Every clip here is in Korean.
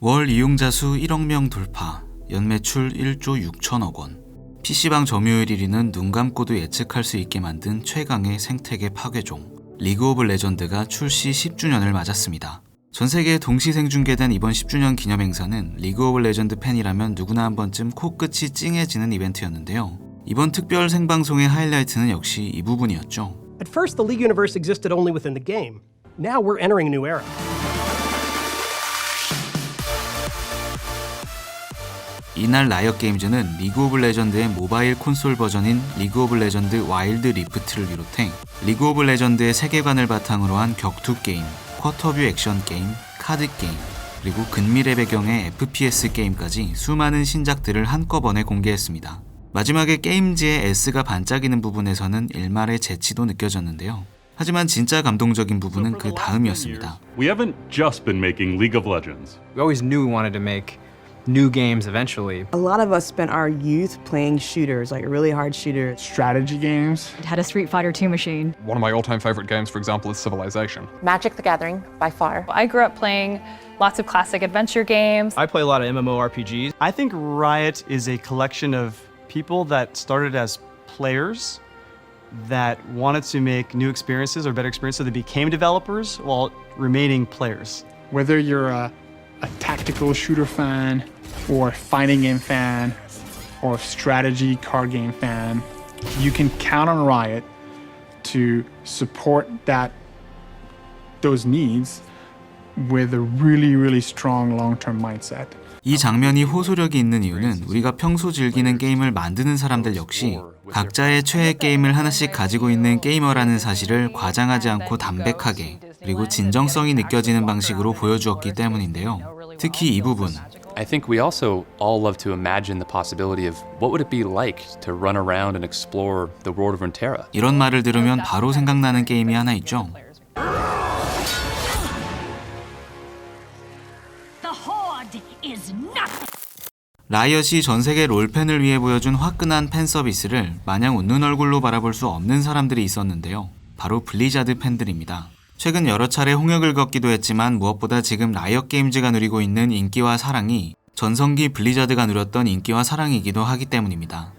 월 이용자 수 1억 명 돌파, 연매출 1조 6천억 원. PC방 점유율 1위는 눈 감고도 예측할 수 있게 만든 최강의 생태계 파괴종. 리그 오브 레전드가 출시 10주년을 맞았습니다. 전 세계에 동시 생중계된 이번 10주년 기념 행사는 리그 오브 레전드 팬이라면 누구나 한 번쯤 코끝이 찡해지는 이벤트였는데요. 이번 특별 생방송의 하이라이트는 역시 이 부분이었죠. At first, the League universe existed only within the game. Now we're entering a new era. 이날 라이엇 게임즈는 리그 오브 레전드의 모바일 콘솔 버전인 리그 오브 레전드 와일드 리프트를 비롯해 리그 오브 레전드의 세계관을 바탕으로 한 격투 게임, 쿼터뷰 액션 게임, 카드 게임, 그리고 근미래 배경의 FPS 게임까지 수많은 신작들을 한꺼번에 공개했습니다. 마지막에 게임즈의 S가 반짝이는 부분에서는 일말의 재치도 느껴졌는데요. 하지만 진짜 감동적인 부분은 그 다음이었습니다. We haven't just been making League of Legends. We always knew we wanted to make new games eventually. A lot of us spent our youth playing shooters, like really hard shooters. strategy games. had a Street Fighter II machine. One of my all-time favorite games, for example, is Civilization. Magic the Gathering by far. I grew up playing lots of classic adventure games. I play a lot of MMORPGs. I think Riot is a collection of people that started as players that wanted to make new experiences or better experiences, so they became developers while remaining players. Whether you're a, a tactical shooter fan, or fighting game fan, or strategy card game fan, you can count on Riot to support that those needs with a really, really strong long-term mindset. 이 장면이 호소력이 있는 이유는 우리가 평소 즐기는 게임을 만드는 사람들 역시 각자의 최애 게임을 하나씩 가지고 있는 게이머라는 사실을 과장하지 않고 담백하게 그리고 진정성이 느껴지는 방식으로 보여주었기 때문인데요. 특히 이 부분 I think we also all love to imagine the possibility of what would it be like to run around and explore the world of Runeterra. 이런 말을 들으면 바로 생각나는 게임이 하나 있죠. The Horde is nothing. 라이엇이 전 세계 롤팬을 위해 보여준 화끈한 팬 서비스를 마냥 웃는 얼굴로 바라볼 수 없는 사람들이 있었는데요. 바로 블리자드 팬들입니다. 최근 여러 차례 홍역을 걷기도 했지만 무엇보다 지금 라이엇 게임즈가 누리고 있는 인기와 사랑이 전성기 블리자드가 누렸던 인기와 사랑이기도 하기 때문입니다.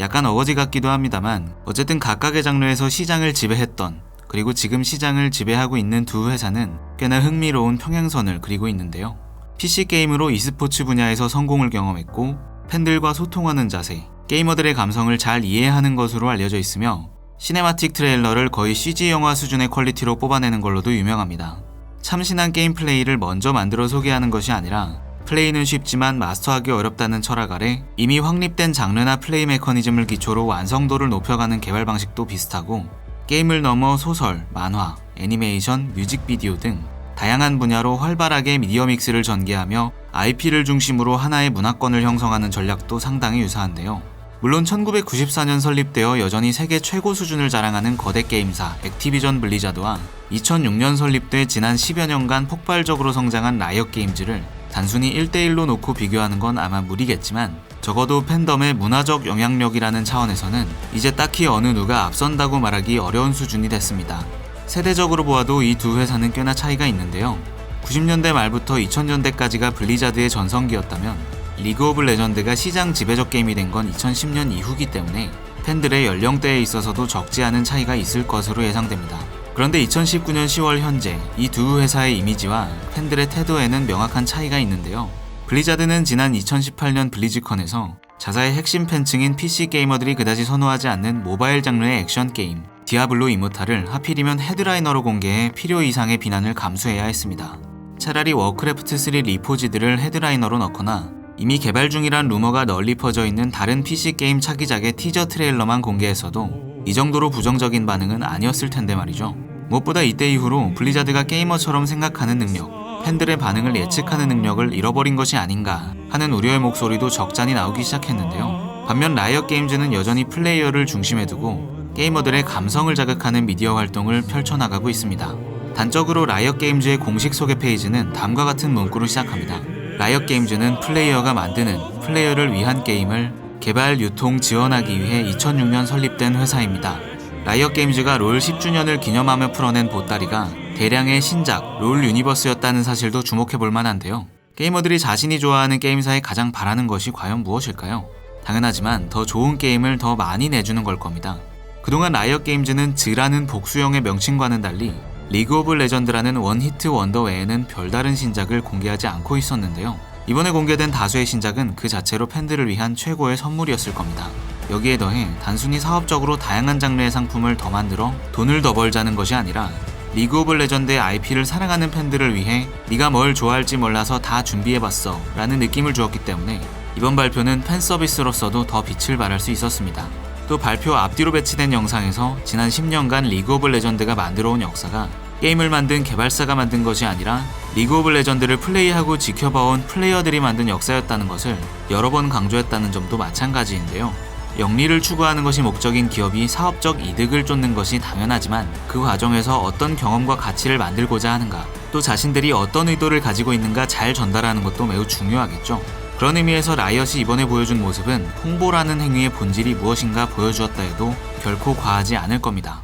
약간 어거지 같기도 합니다만 어쨌든 각각의 장르에서 시장을 지배했던 그리고 지금 시장을 지배하고 있는 두 회사는 꽤나 흥미로운 평행선을 그리고 있는데요. PC 게임으로 e스포츠 분야에서 성공을 경험했고 팬들과 소통하는 자세, 게이머들의 감성을 잘 이해하는 것으로 알려져 있으며 시네마틱 트레일러를 거의 CG 영화 수준의 퀄리티로 뽑아내는 걸로도 유명합니다. 참신한 게임 플레이를 먼저 만들어 소개하는 것이 아니라 플레이는 쉽지만 마스터하기 어렵다는 철학 아래 이미 확립된 장르나 플레이 메커니즘을 기초로 완성도를 높여가는 개발 방식도 비슷하고 게임을 넘어 소설, 만화, 애니메이션, 뮤직비디오 등 다양한 분야로 활발하게 미디어 믹스를 전개하며 IP를 중심으로 하나의 문화권을 형성하는 전략도 상당히 유사한데요. 물론 1994년 설립되어 여전히 세계 최고 수준을 자랑하는 거대 게임사 액티비전 블리자드와 2006년 설립돼 지난 10여 년간 폭발적으로 성장한 라이엇 게임즈를 단순히 1대1로 놓고 비교하는 건 아마 무리겠지만 적어도 팬덤의 문화적 영향력이라는 차원에서는 이제 딱히 어느 누가 앞선다고 말하기 어려운 수준이 됐습니다. 세대적으로 보아도 이 두 회사는 꽤나 차이가 있는데요. 90년대 말부터 2000년대까지가 블리자드의 전성기였다면 리그 오브 레전드가 시장 지배적 게임이 된 건 2010년 이후기 때문에 팬들의 연령대에 있어서도 적지 않은 차이가 있을 것으로 예상됩니다. 그런데 2019년 10월 현재 이 두 회사의 이미지와 팬들의 태도에는 명확한 차이가 있는데요. 블리자드는 지난 2018년 블리즈컨에서 자사의 핵심 팬층인 PC 게이머들이 그다지 선호하지 않는 모바일 장르의 액션 게임 디아블로 이모탈을 하필이면 헤드라이너로 공개해 필요 이상의 비난을 감수해야 했습니다. 차라리 워크래프트 3 리포지드를 헤드라이너로 넣거나 이미 개발 중이란 루머가 널리 퍼져 있는 다른 PC 게임 차기작의 티저 트레일러만 공개했어도 이 정도로 부정적인 반응은 아니었을 텐데 말이죠. 무엇보다 이때 이후로 블리자드가 게이머처럼 생각하는 능력, 팬들의 반응을 예측하는 능력을 잃어버린 것이 아닌가 하는 우려의 목소리도 적잖이 나오기 시작했는데요. 반면 라이엇 게임즈는 여전히 플레이어를 중심에 두고 게이머들의 감성을 자극하는 미디어 활동을 펼쳐나가고 있습니다. 단적으로 라이엇 게임즈의 공식 소개 페이지는 다음과 같은 문구로 시작합니다. 라이엇 게임즈는 플레이어가 만드는 플레이어를 위한 게임을 개발, 유통, 지원하기 위해 2006년 설립된 회사입니다. 라이엇 게임즈가 롤 10주년을 기념하며 풀어낸 보따리가 대량의 신작 롤 유니버스였다는 사실도 주목해 볼 만한데요. 게이머들이 자신이 좋아하는 게임사에 가장 바라는 것이 과연 무엇일까요? 당연하지만 더 좋은 게임을 더 많이 내주는 걸 겁니다. 그동안 라이엇 게임즈는 즈라는 복수형의 명칭과는 달리 리그 오브 레전드라는 원히트 원더 외에는 별다른 신작을 공개하지 않고 있었는데요. 이번에 공개된 다수의 신작은 그 자체로 팬들을 위한 최고의 선물이었을 겁니다. 여기에 더해 단순히 사업적으로 다양한 장르의 상품을 더 만들어 돈을 더 벌자는 것이 아니라 리그 오브 레전드의 IP를 사랑하는 팬들을 위해 네가 뭘 좋아할지 몰라서 다 준비해봤어 라는 느낌을 주었기 때문에 이번 발표는 팬 서비스로서도 더 빛을 발할 수 있었습니다. 또 발표 앞뒤로 배치된 영상에서 지난 10년간 리그 오브 레전드가 만들어온 역사가 게임을 만든 개발사가 만든 것이 아니라 리그 오브 레전드를 플레이하고 지켜봐온 플레이어들이 만든 역사였다는 것을 여러 번 강조했다는 점도 마찬가지인데요. 영리를 추구하는 것이 목적인 기업이 사업적 이득을 쫓는 것이 당연하지만 그 과정에서 어떤 경험과 가치를 만들고자 하는가, 또 자신들이 어떤 의도를 가지고 있는가 잘 전달하는 것도 매우 중요하겠죠. 그런 의미에서 라이엇이 이번에 보여준 모습은 홍보라는 행위의 본질이 무엇인가 보여주었다 해도 결코 과하지 않을 겁니다.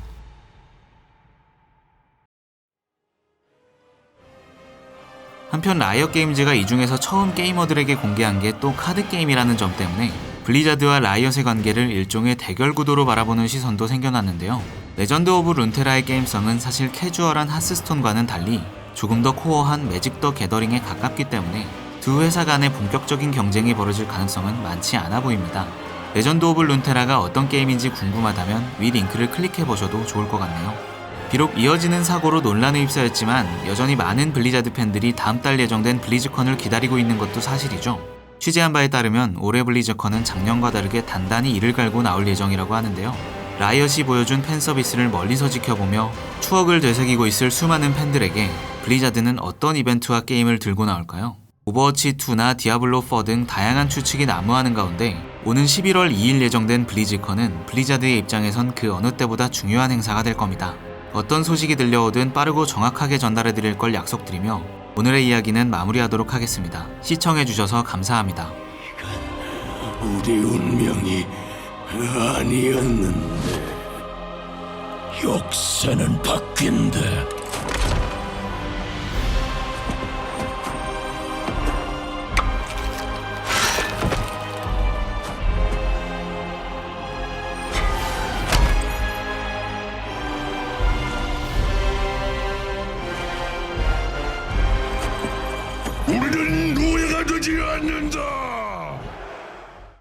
한편 라이엇 게임즈가 이 중에서 처음 게이머들에게 공개한 게 또 카드 게임이라는 점 때문에 블리자드와 라이엇의 관계를 일종의 대결 구도로 바라보는 시선도 생겨났는데요. 레전드 오브 룬테라의 게임성은 사실 캐주얼한 하스스톤과는 달리 조금 더 코어한 매직 더 게더링에 가깝기 때문에 두 회사 간의 본격적인 경쟁이 벌어질 가능성은 많지 않아 보입니다. 레전드 오브 룬테라가 어떤 게임인지 궁금하다면 위 링크를 클릭해 보셔도 좋을 것 같네요. 비록 이어지는 사고로 논란에 휩싸였지만 여전히 많은 블리자드 팬들이 다음 달 예정된 블리즈컨을 기다리고 있는 것도 사실이죠. 취재한 바에 따르면 올해 블리즈컨은 작년과 다르게 단단히 이를 갈고 나올 예정이라고 하는데요. 라이엇이 보여준 팬 서비스를 멀리서 지켜보며 추억을 되새기고 있을 수많은 팬들에게 블리자드는 어떤 이벤트와 게임을 들고 나올까요? 오버워치2나 디아블로4 등 다양한 추측이 난무하는 가운데 오는 11월 2일 예정된 블리즈컨은 블리자드의 입장에선 그 어느 때보다 중요한 행사가 될 겁니다. 어떤 소식이 들려오든 빠르고 정확하게 전달해 드릴 걸 약속드리며 오늘의 이야기는 마무리하도록 하겠습니다. 시청해 주셔서 감사합니다. 우리 운명이 아니었는데 역사는 바뀐다.